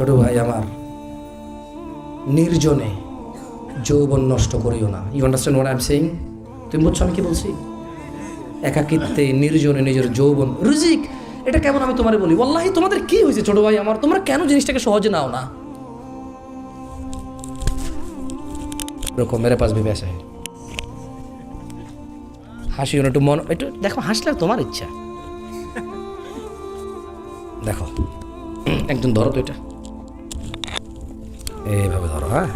ছোট ভাই আমার, নির্জনে যৌবন নষ্ট করিও না। You understand what I am saying তুমি বুঝছ আমি কি বলছি? একাকিত্বে নির্জনে নিজের যৌবন। রিজিক, এটা কেমন আমি তোমারে বলি? ওয়াল্লাহি, তোমাদের কি হয়েছে ছোট ভাই আমার? তোমরা কেন জিনিসটাকে সহজে নাও না? মেরে পাশ ভেবে আসে। হাসি একটু মন, একটু দেখো, হাসলে তোমার ইচ্ছা। দেখো একজন ধরো তো এটা। এইভাবে ধরো হ্যাঁ?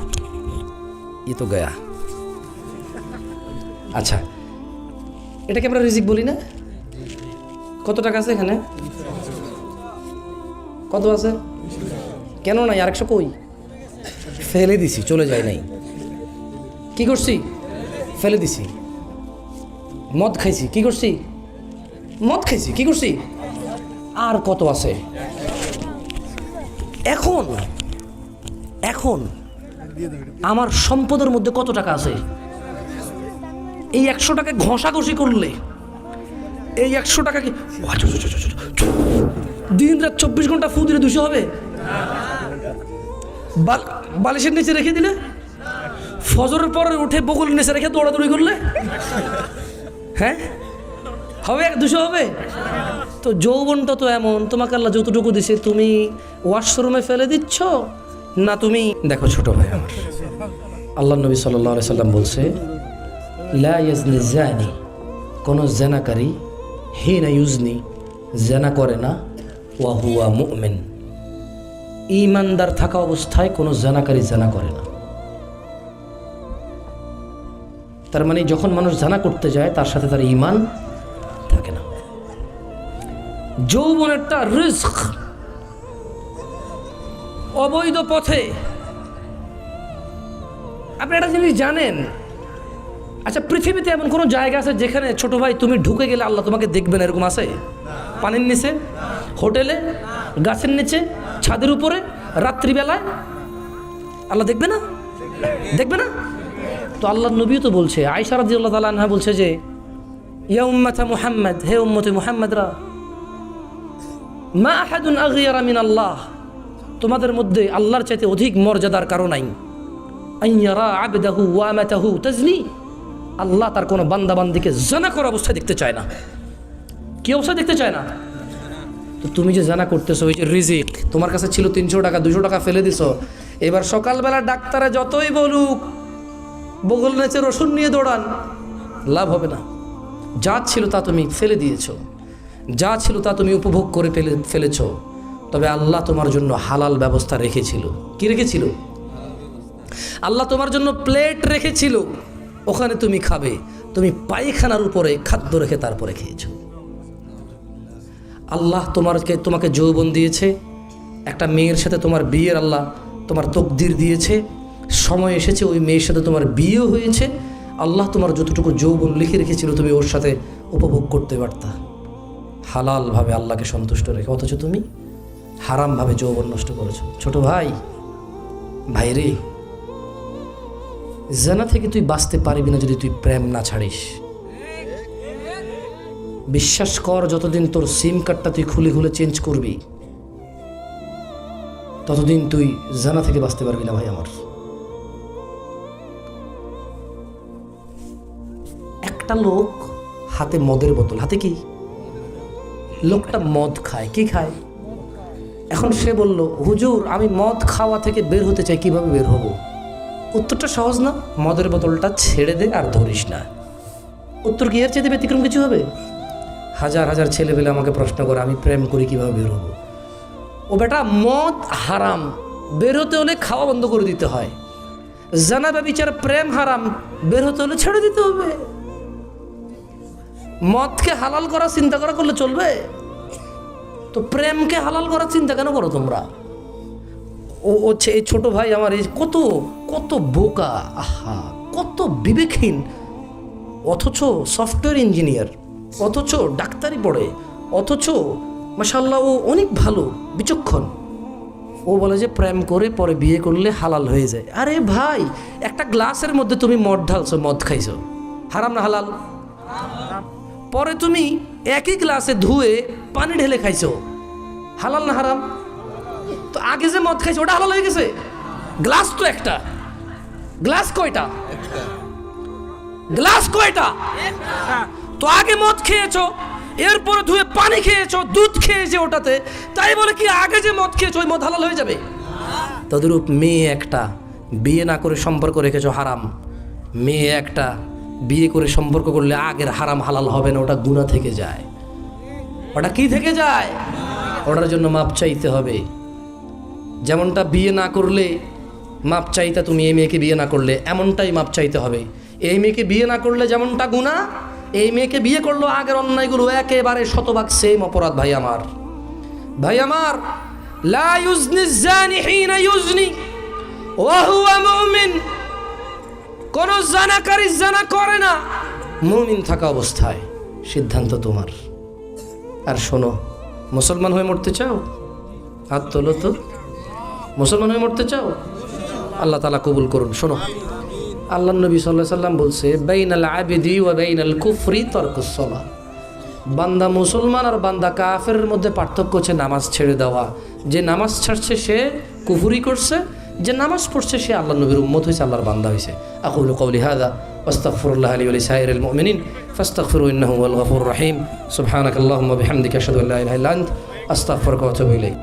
ই তো গয়া। আচ্ছা এটাকে আমরা রিজিক বলি না? কত টাকা আছে এখানে? কত আছে? কেন নাই? আরেকশো কই? ফেলে দিছি, চলে যায় নাই। কি করছি? ফেলে দিছি। মদ খাইছি, কি করছি? মদ খাইছি, কি করছি? আর কত আছে? এখন? এখন আমার সম্পদের মধ্যে কত টাকা আছে? এই একশো টাকা ঘষাঘষি করলে, এই একশো টাকা কি দিন রাত চব্বিশ ঘণ্টা ফু দিলে দুশো হবে? বাল- বালিশের নিচে রেখে দিলে? ফজরের পরে উঠে বগল নিচে রেখে দৌড়াদৌড়ি করলে? হ্যাঁ? হবে এক দুশো হবে? তো যৌবনটা তো এমন, তোমাকে আল্লাহ যতটুকু দিছে, তুমি ওয়াশরুমে ফেলে দিচ্ছ না, তুমি দেখো ছোট ভাই আমার। আল্লাহ নবী সাল্লাহ সাল্লাম বলছে, লা ইয়াজনি জানি কোনো জেনাকারী হে না ইউজনি, জেনা করে না, ওয়া হুয়া মুমিন। ইমানদার থাকা অবস্থায় কোনো জেনাকারী জেনা করে না। তার মানে যখন মানুষ জানা করতে যায়, তার সাথে তার ইমান থাকে না। যৌবন একটা রিস্ক। অবৈধ পথে। আপনি একটা জিনিস জানেন? আচ্ছা পৃথিবীতে এমন কোনো জায়গা আছে যেখানে ছোট ভাই তুমি ঢুকে গেলে আল্লাহ তোমাকে দেখবেন এরকম আছে? পানির নিচে, হোটেলে, গাছের নিচে, ছাদের উপরে, রাত্রিবেলায়? আল্লাহ দেখবে না? দেখবে না? তো আল্লাহ নবীও তো বলছে আয়সা রাজি আল্লাহ তালা আনহা বলছে যে, ইয়া উম্মাথা মুহাম্মদ, হে উম্মতে মুহাম্মদরা, মা আহাদুন আগিয়ারা মিন আল্লাহ তোমাদের মধ্যে আল্লাহর চাইতে অধিক মর্যাদার কারণ নাই। আল্লাহ তার কোনো বান্দাবান্দিকে জানা করা অবস্থায় দেখতে চায় না। কি অবস্থায় দেখতে চায় না? তো তুমি যে জানা করতেছো ওই যে রিজিক, তোমার কাছে ছিল তিনশো টাকা, দুশো টাকা ফেলে দিছো। এবার সকালবেলা ডাক্তারে যতই বলুক, বগল নেচে রসুন নিয়ে দৌড়ান, লাভ হবে না। যা ছিল তা তুমি ফেলে দিয়েছ। যা ছিল তা তুমি উপভোগ করে ফেলে, ফেলেছ। তবে আল্লাহ তোমার জন্য হালাল ব্যবস্থা রেখেছিল। কি রেখেছিল? আল্লাহ তোমার জন্য প্লেট রেখেছিল। ওখানে তুমি খাবে। তুমি পায়খানার উপরে খাদ্য রেখে তারপরে খেয়েছো। আল্লাহ তোমারকে, তোমাকে যৌবন দিয়েছে। একটা মেয়ের সাথে তোমার বিয়ের আল্লাহ তোমার তকদির দিয়েছে। সময় এসেছে, ওই মেয়ের সাথে তোমার বিয়েও হয়েছে। আল্লাহ তোমার যতটুকু যৌবন লিখে রেখেছিল, তুমি ওর সাথে উপভোগ করতে পারতা। হালালভাবে আল্লাহকে সন্তুষ্ট রেখে, অথচ তুমি হারামভাবে যৌবন নষ্ট করেছ। ছোট ভাই ভাই রে জানা থেকে তুই বাঁচতে পারবি না যদি তুই প্রেম না ছাড়িস। বিশ্বাস কর, যতদিন তোর সিম কার্ডটা তুই খুলে খুলে চেঞ্জ করবি, ততদিন তুই জানা থেকে বাঁচতে পারবি না ভাই আমার। একটা লোক হাতে মদের বোতল, হাতে কি? লোকটা মদ খায়, কি খায়? এখন সে বলল, হুজুর, আমি মদ খাওয়া থেকে বের হতে চাই, কীভাবে বের হব? উত্তরটা সহজ না, মদের বোতলটা ছেড়ে দে আর ধরিস না। উত্তর কি এর চেয়ে ব্যতিক্রম কিছু হবে? হাজার হাজার ছেলেপেলে আমাকে প্রশ্ন করে, আমি প্রেম করি, কীভাবে বের হব? ও বেটা, মদ হারাম, বের হতে হলে খাওয়া বন্ধ করে দিতে হয়। জানা বিচার, প্রেম হারাম, বের হতে হলে ছেড়ে দিতে হবে। মদকে হালাল করার চিন্তা করা করলে চলবে? তো প্রেমকে হালাল করার চিন্তা কেন করো তোমরা? ও হচ্ছে এই ছোট ভাই আমার এই কত কত বোকা, আহা, কত বিবেকহীন। অথচ সফটওয়্যার ইঞ্জিনিয়ার, অথচ ডাক্তারি পড়ে, অথচ মাসাল্লাহ ও অনেক ভালো, বিচক্ষণ। ও বলে যে প্রেম করে পরে বিয়ে করলে হালাল হয়ে যায়। আরে ভাই, একটা গ্লাসের মধ্যে তুমি মদ ঢালছো, মদ খাইছো। হারাম না হালাল? পরে তুমি একই গ্লাসে ধুয়ে পানি ঢেলে খাইছো। হালাল না হারাম? তো আগে যে মদ খাইছে ওটা হালাল হয়ে গেছে? গ্লাস তো একটা। গ্লাস কয়টা? গ্লাস কয়টা? তো আগে মদ খেয়েছো এরপরে ধুয়ে পানি খেয়েছো দুধ খেয়েছে ওটাতে তাই বলে কি আগে যে মদ খেয়েছো ওই মদ হালাল হয়ে যাবে? তদরূপ মেয়ে একটা বিয়ে না করে সম্পর্ক রেখেছো হারাম। মেয়ে একটা বিয়ে করে সম্পর্ক করলে আগের হারাম হালাল হবে না, ওটা গুণা থেকে যায়। ওটা কি থেকে যায়? ওটার জন্য মাপ চাইতে হবে। যেমনটা বিয়ে না করলে মাপ চাইতে তুমি এই মেয়েকে বিয়ে না করলে, এমনটাই মাপ চাইতে হবে। এই মেয়েকে বিয়ে না করলে যেমনটা গুণা এই মেয়েকে বিয়ে করল আগের অন্যায়গুলো একেবারে শতভাগ সেম অপরাধ, ভাই আমার। ভাই আমার, লা ইউজনি জানি হিনা ইউজনি, ওয়া হুয়া মুমিন। কোন জানাকারী জানা করে না। মুমিন থাকা অবস্থায় সিদ্ধান্ত তোমার। আর শোনো, মুসলমান হয়ে মরতে চাও? হাত তোলো তো। মুসলমান হয়ে মরতে চাও? আল্লাহ তালা কবুল করুন, শোনো। আল্লাহ নবী সাল্লাহ সাল্লাম বলছে, বেইনাল আবেদি ও বেইনাল কুফরি তর্কসলা বান্দা মুসলমান আর বান্দা কাফের মধ্যে পার্থক্য হচ্ছে নামাজ ছেড়ে দেওয়া। যে নামাজ ছাড়ছে, সে কুফুরি করছে যে নামাজ পড়ছে সে আল্লাহ নবীর উম্মত হয়েছে আল্লাহর বান্দা হয়েছে আকুল কৌলি হাদা আস্তাগফিরুল্লাহ লি ওয়া লিসাইরিল المؤمنين فاستغفروا انه هو الغفور الرحيم سبحانك اللهم وبحمدك اشهد ان لا اله الا انت استغفرك واتوب اليك